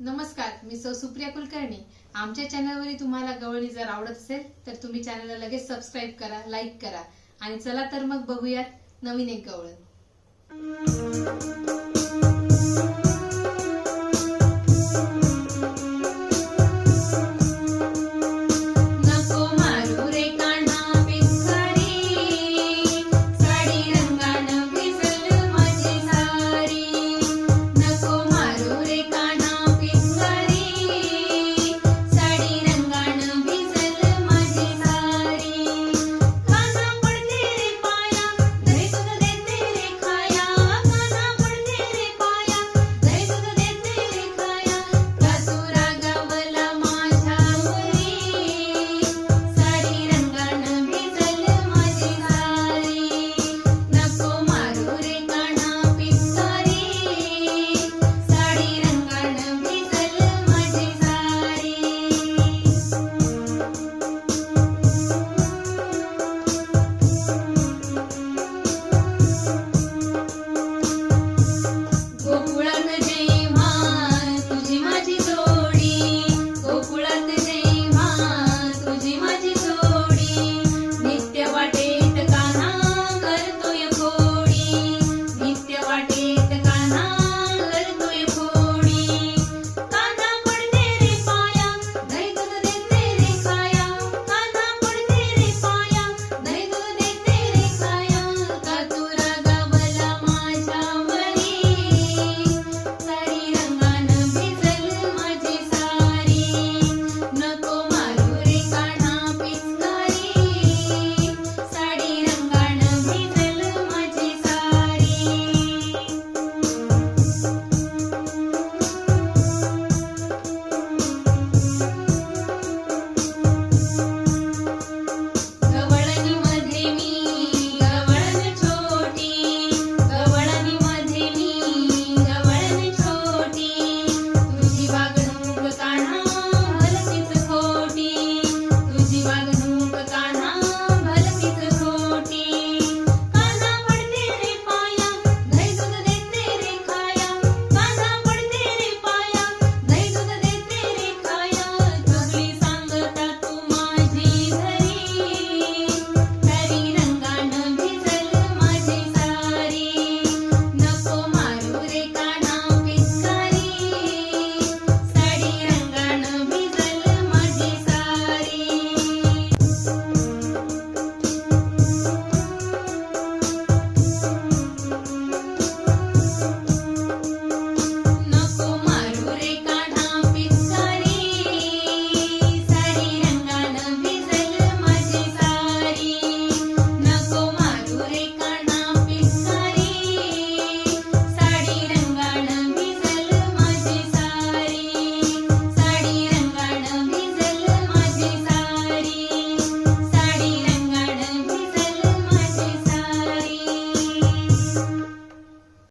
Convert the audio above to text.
नमस्कार मी सौ सुप्रिया कुलकर्णी. आमच्या चॅनलवरील तुम्हाला गवळणी जर आवडत असेल तर तुम्ही चॅनलला लगेच सबस्क्राईब करा लाईक करा. आणि चला तर मग बघूयात नवीन एक गवळण.